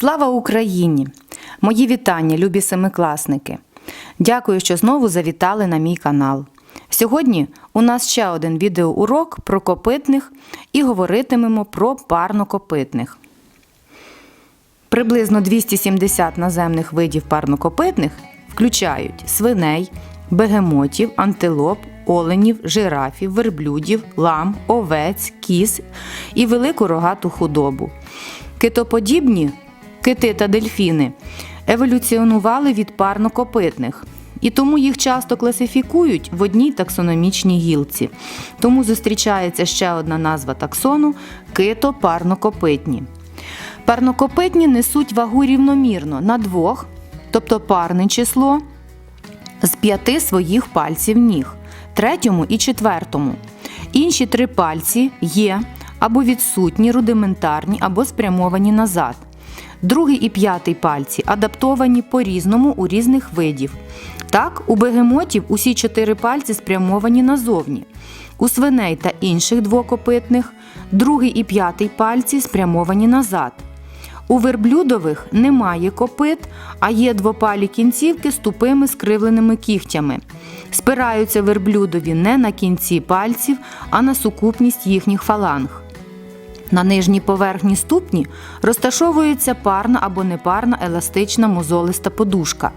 Слава Україні! Мої вітання, любі семикласники! Дякую, що знову завітали на мій канал. Сьогодні у нас ще один відеоурок про копитних і говоритимемо про парнокопитних. Приблизно 270 наземних видів парнокопитних включають свиней, бегемотів, антилоп, оленів, жирафів, верблюдів, лам, овець, кіз і велику рогату худобу. Китоподібні кити та дельфіни еволюціонували від парнокопитних. І тому їх часто класифікують в одній таксономічній гілці. Тому зустрічається ще одна назва таксону кито-парнокопитні. Парнокопитні несуть вагу рівномірно на двох, тобто парне число з п'яти своїх пальців ніг, третьому і четвертому. Інші три пальці є або відсутні, рудиментарні, або спрямовані назад. Другий і п'ятий пальці адаптовані по-різному у різних видів. Так, у бегемотів усі чотири пальці спрямовані назовні. У свиней та інших двокопитних другий і п'ятий пальці спрямовані назад. У верблюдових немає копит, а є двопалі кінцівки з тупими скривленими кігтями. Спираються верблюдові не на кінці пальців, а на сукупність їхніх фаланг. На нижній поверхні ступні розташовується парна або непарна еластична мозолиста подушка.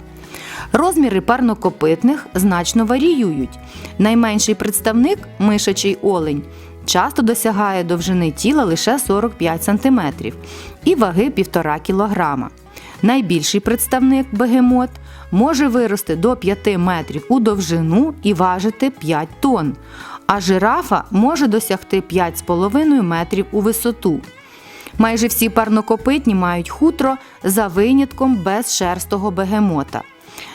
Розміри парнокопитних значно варіюють. Найменший представник мишачий олень часто досягає довжини тіла лише 45 см і ваги 1,5 кг. Найбільший представник бегемот може вирости до 5 метрів у довжину і важити 5 тонн, а жирафа може досягти 5,5 метрів у висоту. Майже всі парнокопитні мають хутро за винятком безшерстого бегемота.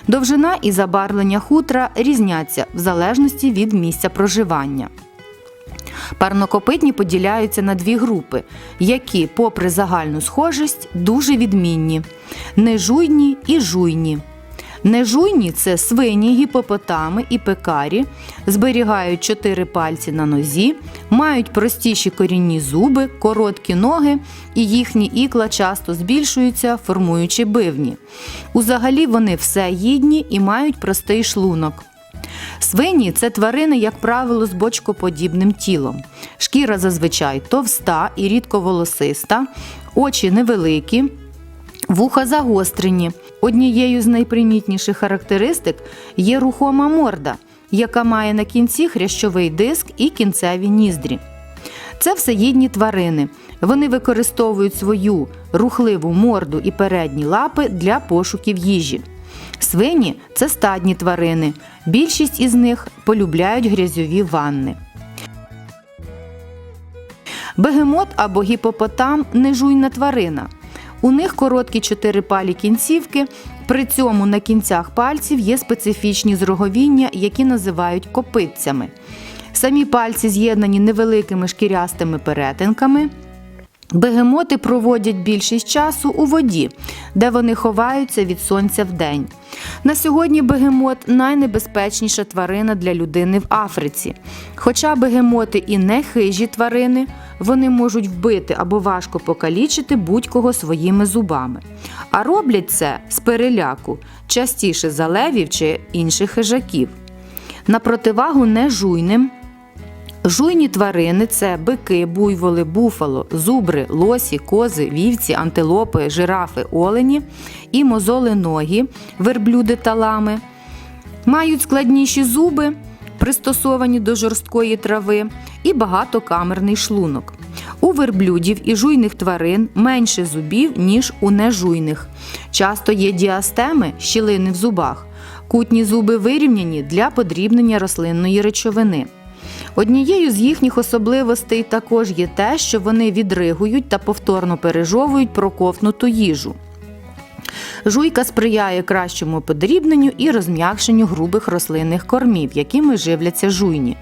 Довжина і забарвлення хутра різняться в залежності від місця проживання. Парнокопитні поділяються на дві групи, які, попри загальну схожість, дуже відмінні нежуйні і жуйні. Нежуйні це свині, гіпопотами і пекарі, зберігають чотири пальці на нозі, мають простіші корінні зуби, короткі ноги, і їхні ікла часто збільшуються, формуючи бивні. Узагалі вони всеїдні і мають простий шлунок. Свині це тварини, як правило, з бочкоподібним тілом. Шкіра зазвичай товста і рідко волосиста, очі невеликі. Вуха загострені. Однією з найпримітніших характеристик є рухома морда, яка має на кінці хрящовий диск і кінцеві ніздрі. Це всеїдні тварини. Вони використовують свою рухливу морду і передні лапи для пошуків їжі. Свині це стадні тварини. Більшість із них полюбляють грязьові ванни. Бегемот або гіпопотам нежуйна тварина. У них короткі чотирипалі кінцівки, при цьому на кінцях пальців є специфічні зроговіння, які називають копитцями. Самі пальці з'єднані невеликими шкірястими перетинками. Бегемоти проводять більшість часу у воді, де вони ховаються від сонця вдень. На сьогодні бегемот найнебезпечніша тварина для людини в Африці. Хоча бегемоти і не хижі тварини, вони можуть вбити або важко покалічити будь-кого своїми зубами. А роблять це з переляку, частіше за левів чи інших хижаків. На противагу нежуйним Жуйні тварини це бики, буйволи, буфало, зубри, лосі, кози, вівці, антилопи, жирафи, олені і мозоли-ногі, верблюди та лами. Мають складніші зуби, пристосовані до жорсткої трави, і багатокамерний шлунок. У верблюдів і жуйних тварин менше зубів, ніж у нежуйних. Часто є діастеми, щілини в зубах. Кутні зуби вирівняні для подрібнення рослинної речовини. Однією з їхніх особливостей також є те, що вони відригують та повторно пережовують проковтнуту їжу. Жуйка сприяє кращому подрібненню і розм'якшенню грубих рослинних кормів, якими живляться жуйні.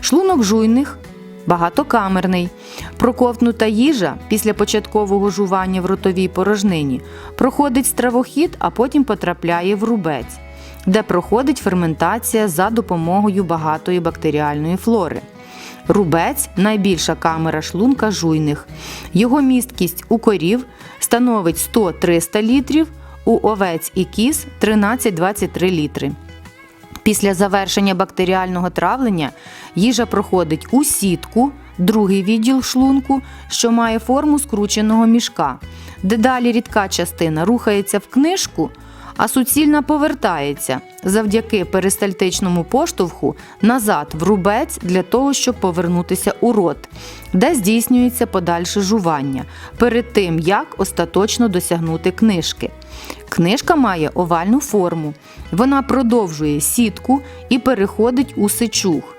Шлунок жуйних багатокамерний. Проковтнута їжа після початкового жування в ротовій порожнині проходить стравохід, а потім потрапляє в рубець де проходить ферментація за допомогою багатої бактеріальної флори. Рубець найбільша камера шлунка жуйних. Його місткість у корів становить 100-300 літрів, у овець і кіз 13-23 літри. Після завершення бактеріального травлення їжа проходить у сітку, другий відділ шлунку, що має форму скрученого мішка. Дедалі рідка частина рухається в книжку, а суцільна повертається завдяки перистальтичному поштовху назад в рубець для того, щоб повернутися у рот, де здійснюється подальше жування перед тим, як остаточно досягнути книжки. Книжка має овальну форму. Вона продовжує сітку і переходить у сечух.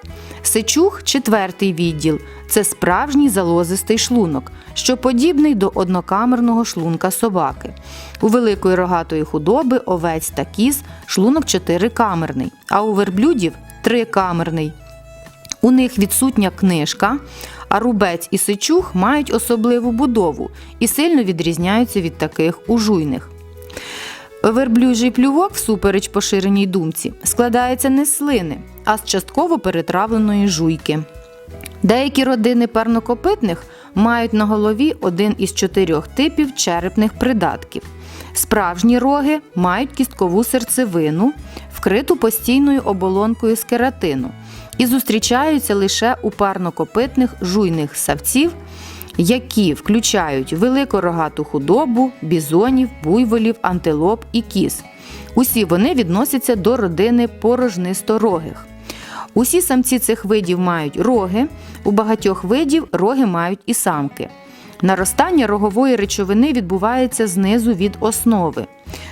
Сечух четвертий відділ це справжній залозистий шлунок, що подібний до однокамерного шлунка собаки. У великої рогатої худоби, овець та кіз шлунок чотирикамерний, а у верблюдів трикамерний. У них відсутня книжка, а рубець і сечух мають особливу будову і сильно відрізняються від таких ужуйних. Верблюжий плювок, всупереч поширеній думці, складається не з слини, а з частково перетравленої жуйки. Деякі родини парнокопитних мають на голові один із чотирьох типів черепних придатків. Справжні роги мають кісткову серцевину, вкриту постійною оболонкою з кератину, і зустрічаються лише у парнокопитних жуйних савців, які включають великорогату худобу, бізонів, буйволів, антилоп і кіз. Усі вони відносяться до родини порожнисторогих. Усі самці цих видів мають роги, у багатьох видів роги мають і самки. Наростання рогової речовини відбувається знизу від основи.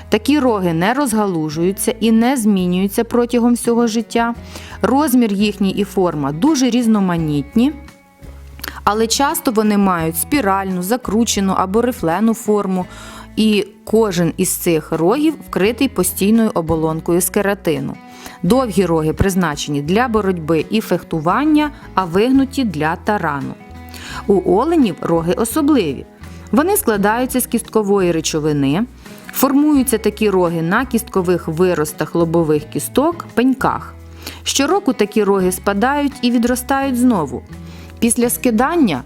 Такі роги не розгалужуються і не змінюються протягом всього життя. Розмір їхній і форма дуже різноманітні. Але часто вони мають спіральну, закручену або рифлену форму, і кожен із цих рогів вкритий постійною оболонкою з кератину. Довгі роги призначені для боротьби і фехтування, а вигнуті для тарану. У оленів роги особливі. Вони складаються з кісткової речовини, формуються такі роги на кісткових виростах лобових кісток, пеньках. Щороку такі роги спадають і відростають знову. Після скидання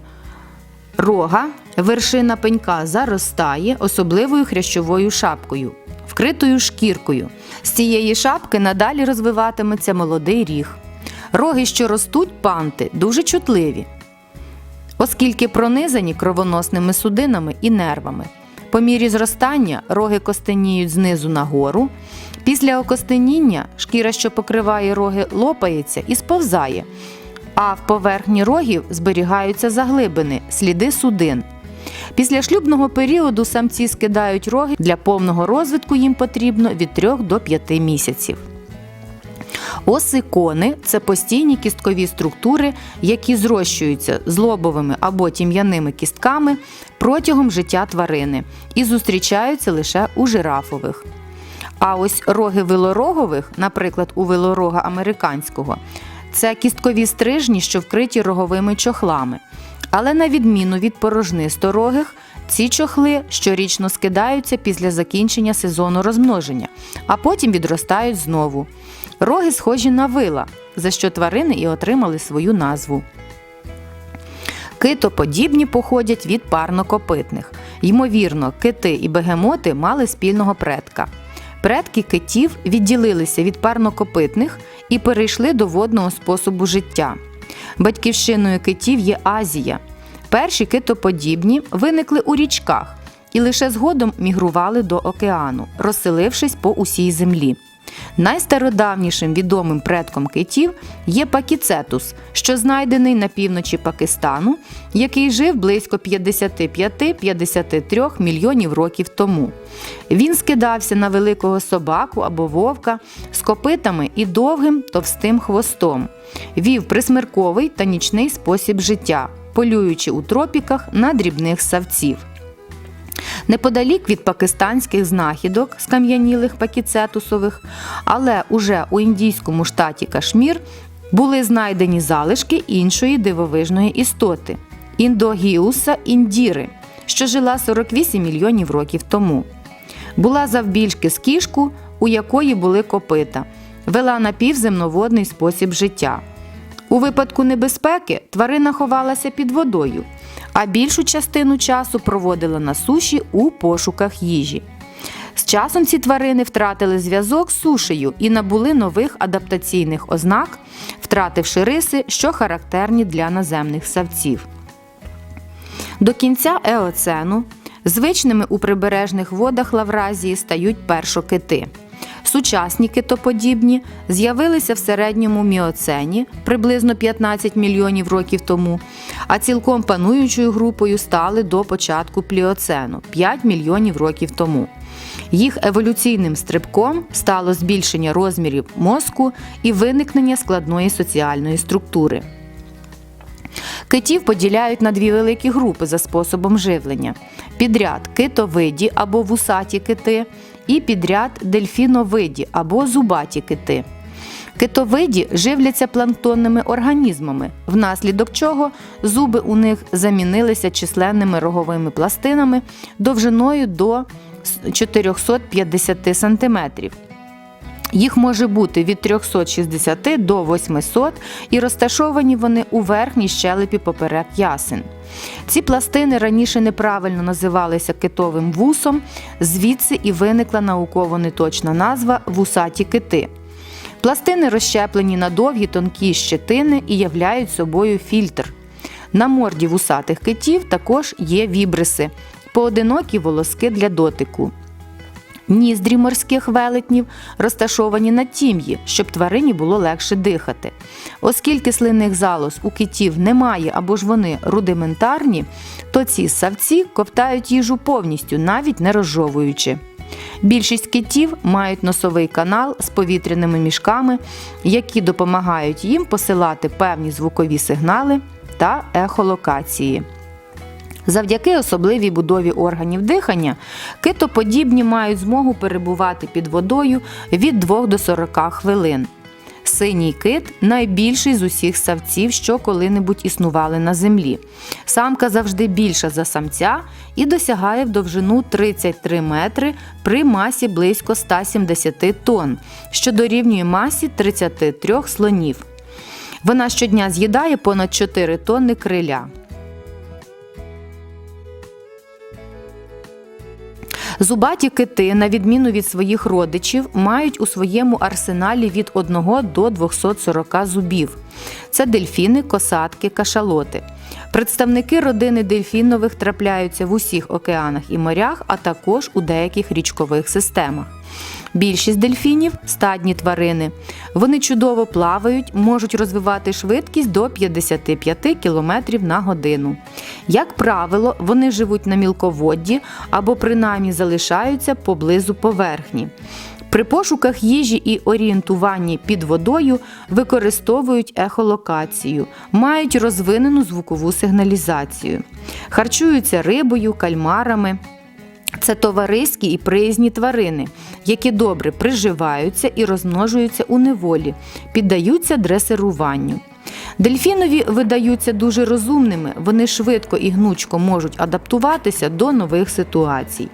рога вершина пенька заростає особливою хрящовою шапкою, вкритою шкіркою. З цієї шапки надалі розвиватиметься молодий ріг. Роги, що ростуть панти, дуже чутливі, оскільки пронизані кровоносними судинами і нервами. По мірі зростання роги костеніють знизу нагору. Після окостеніння шкіра, що покриває роги, лопається і сповзає, а в поверхні рогів зберігаються заглибини, сліди судин. Після шлюбного періоду самці скидають роги для повного розвитку їм потрібно від 3 до 5 місяців. Осикони це постійні кісткові структури, які зрощуються з лобовими або тім'яними кістками протягом життя тварини і зустрічаються лише у жирафових. А ось роги вилорогових, наприклад, у вилорога американського, це кісткові стрижні, що вкриті роговими чохлами. Але на відміну від порожнисторогих, ці чохли щорічно скидаються після закінчення сезону розмноження, а потім відростають знову. Роги схожі на вила, за що тварини і отримали свою назву. Китоподібні походять від парнокопитних. Ймовірно, кити і бегемоти мали спільного предка. Предки китів відділилися від парнокопитних і перейшли до водного способу життя. Батьківщиною китів є Азія. Перші китоподібні виникли у річках і лише згодом мігрували до океану, розселившись по усій землі. Найстародавнішим відомим предком китів є пакіцетус, що знайдений на півночі Пакистану, який жив близько 55-53 мільйонів років тому. Він скидався на великого собаку або вовка з копитами і довгим товстим хвостом. Вів присмерковий та нічний спосіб життя, полюючи у тропіках на дрібних савців. Неподалік від пакистанських знахідок скам'янілих пакіцетусових, але уже у індійському штаті Кашмір були знайдені залишки іншої дивовижної істоти індогіуса індіри, що жила 48 мільйонів років тому. Була завбільшки з кішку, у якої були копита, вела напівземноводний спосіб життя. У випадку небезпеки тварина ховалася під водою, а більшу частину часу проводила на суші у пошуках їжі. З часом ці тварини втратили зв'язок з сушею і набули нових адаптаційних ознак, втративши риси, що характерні для наземних савців. До кінця еоцену звичними у прибережних водах Лавразії стають першокити. Сучасні китоподібні з'явилися в середньому міоцені приблизно 15 мільйонів років тому, а цілком пануючою групою стали до початку пліоцену 5 мільйонів років тому. Їх еволюційним стрибком стало збільшення розмірів мозку і виникнення складної соціальної структури. Китів поділяють на дві великі групи за способом живлення: підряд китовиді або вусаті кити, і підряд дельфіновиді або зубаті кити. Китовиді живляться планктонними організмами, внаслідок чого зуби у них замінилися численними роговими пластинами довжиною до 450 см. Їх може бути від 360 до 800 і розташовані вони у верхній щелепі поперек ясен. Ці пластини раніше неправильно називалися китовим вусом, звідси і виникла науково неточна назва вусаті кити. Пластини розщеплені на довгі тонкі щетини і являють собою фільтр. На морді вусатих китів також є вібриси, поодинокі волоски для дотику. Ніздрі морських велетнів розташовані на тім'ї, щоб тварині було легше дихати. Оскільки слинних залоз у китів немає або ж вони рудиментарні, то ці савці ковтають їжу повністю, навіть не розжовуючи. Більшість китів мають носовий канал з повітряними мішками, які допомагають їм посилати певні звукові сигнали та ехолокації. Завдяки особливій будові органів дихання, китоподібні мають змогу перебувати під водою від 2 до 40 хвилин. Синій кит найбільший з усіх савців, що коли-небудь існували на землі. Самка завжди більша за самця і досягає в довжину 33 метри при масі близько 170 тонн, що дорівнює масі 33 слонів. Вона щодня з'їдає понад 4 тонни криля. Зубаті кити, на відміну від своїх родичів, мають у своєму арсеналі від 1 до 240 зубів. Це дельфіни, косатки, кашалоти. Представники родини дельфінових трапляються в усіх океанах і морях, а також у деяких річкових системах. Більшість дельфінів стадні тварини. Вони чудово плавають, можуть розвивати швидкість до 55 км на годину. Як правило, вони живуть на мілководді або принаймні залишаються поблизу поверхні. При пошуках їжі і орієнтуванні під водою використовують ехолокацію, мають розвинену звукову сигналізацію, харчуються рибою, кальмарами. Це товариські і приязні тварини, які добре приживаються і розмножуються у неволі, піддаються дресируванню. Дельфінові видаються дуже розумними, вони швидко і гнучко можуть адаптуватися до нових ситуацій.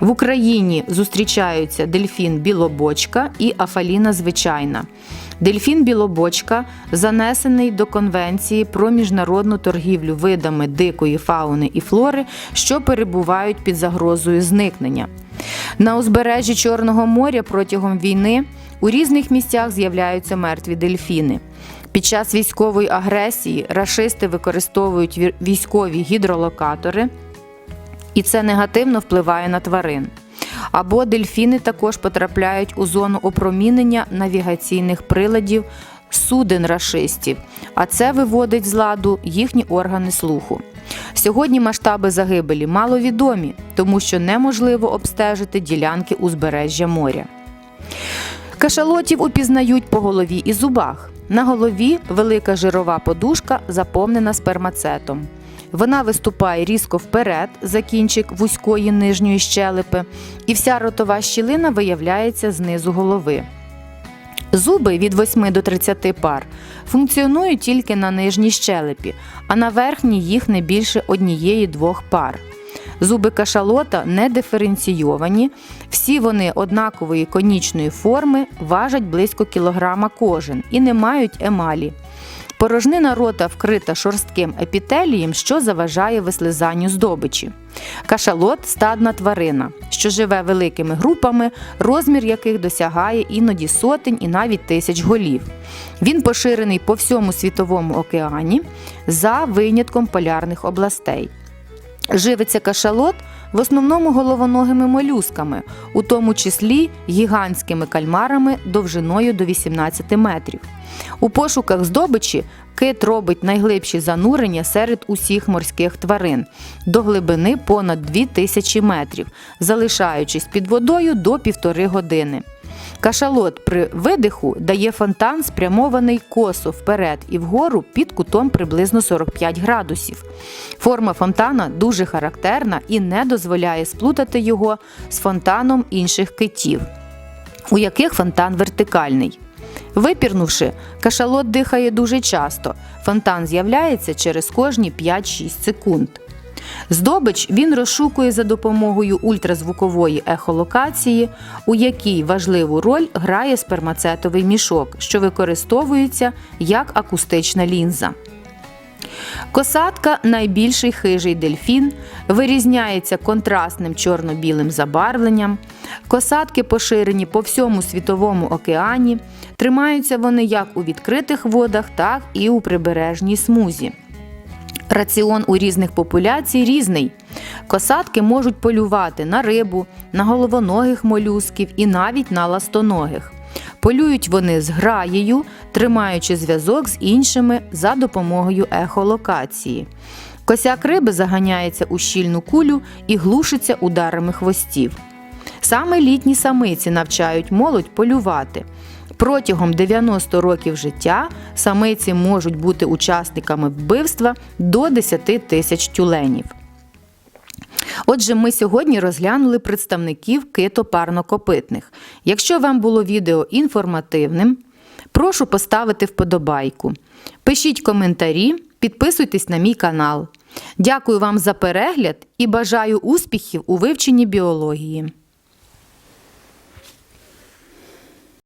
В Україні зустрічаються дельфін білобочка і афаліна звичайна. Дельфін білобочка занесений до Конвенції про міжнародну торгівлю видами дикої фауни і флори, що перебувають під загрозою зникнення. На узбережжі Чорного моря протягом війни у різних місцях з'являються мертві дельфіни. Під час військової агресії рашисти використовують військові гідролокатори, і це негативно впливає на тварин. Або дельфіни також потрапляють у зону опромінення навігаційних приладів суден рашистів, а це виводить з ладу їхні органи слуху. Сьогодні масштаби загибелі маловідомі, тому що неможливо обстежити ділянки узбережжя моря. Кашалотів упізнають по голові і зубах. На голові велика жирова подушка, заповнена спермацетом. Вона виступає різко вперед за кінчик вузької нижньої щелепи, і вся ротова щілина виявляється знизу голови. Зуби від 8 до 30 пар функціонують тільки на нижній щелепі, а на верхній їх не більше однієї-двох пар. Зуби кашалота не диференційовані, всі вони однакової конічної форми, важать близько кілограма кожен і не мають емалі. Порожнина рота вкрита шорстким епітелієм, що заважає вислизанню здобичі. Кашалот стадна тварина, що живе великими групами, розмір яких досягає іноді сотень і навіть тисяч голів. Він поширений по всьому світовому океані за винятком полярних областей. Живиться кашалот в основному головоногими молюсками, у тому числі гігантськими кальмарами довжиною до 18 метрів. У пошуках здобичі кит робить найглибші занурення серед усіх морських тварин до глибини понад 2000 метрів, залишаючись під водою до півтори години. Кашалот при видиху дає фонтан, спрямований косо вперед і вгору під кутом приблизно 45 градусів. Форма фонтана дуже характерна і не дозволяє сплутати його з фонтаном інших китів, у яких фонтан вертикальний. Випірнувши, кашалот дихає дуже часто. Фонтан з'являється через кожні 5-6 секунд. Здобич він розшукує за допомогою ультразвукової ехолокації, у якій важливу роль грає спермацетовий мішок, що використовується як акустична лінза. Косатка найбільший хижий дельфін, вирізняється контрастним чорно-білим забарвленням. Косатки поширені по всьому світовому океані. Тримаються вони як у відкритих водах, так і у прибережній смузі. Раціон у різних популяцій різний. Косатки можуть полювати на рибу, на головоногих молюсків і навіть на ластоногих. Полюють вони з граєю, тримаючи зв'язок з іншими за допомогою ехолокації. Косяк риби заганяється у щільну кулю і глушиться ударами хвостів. Саме літні самиці навчають молодь полювати. Протягом 90 років життя самиці можуть бути учасниками вбивства до 10 тисяч тюленів. Отже, ми сьогодні розглянули представників китопарнокопитних. Якщо вам було відео інформативним, прошу поставити вподобайку. Пишіть коментарі, підписуйтесь на мій канал. Дякую вам за перегляд і бажаю успіхів у вивченні біології.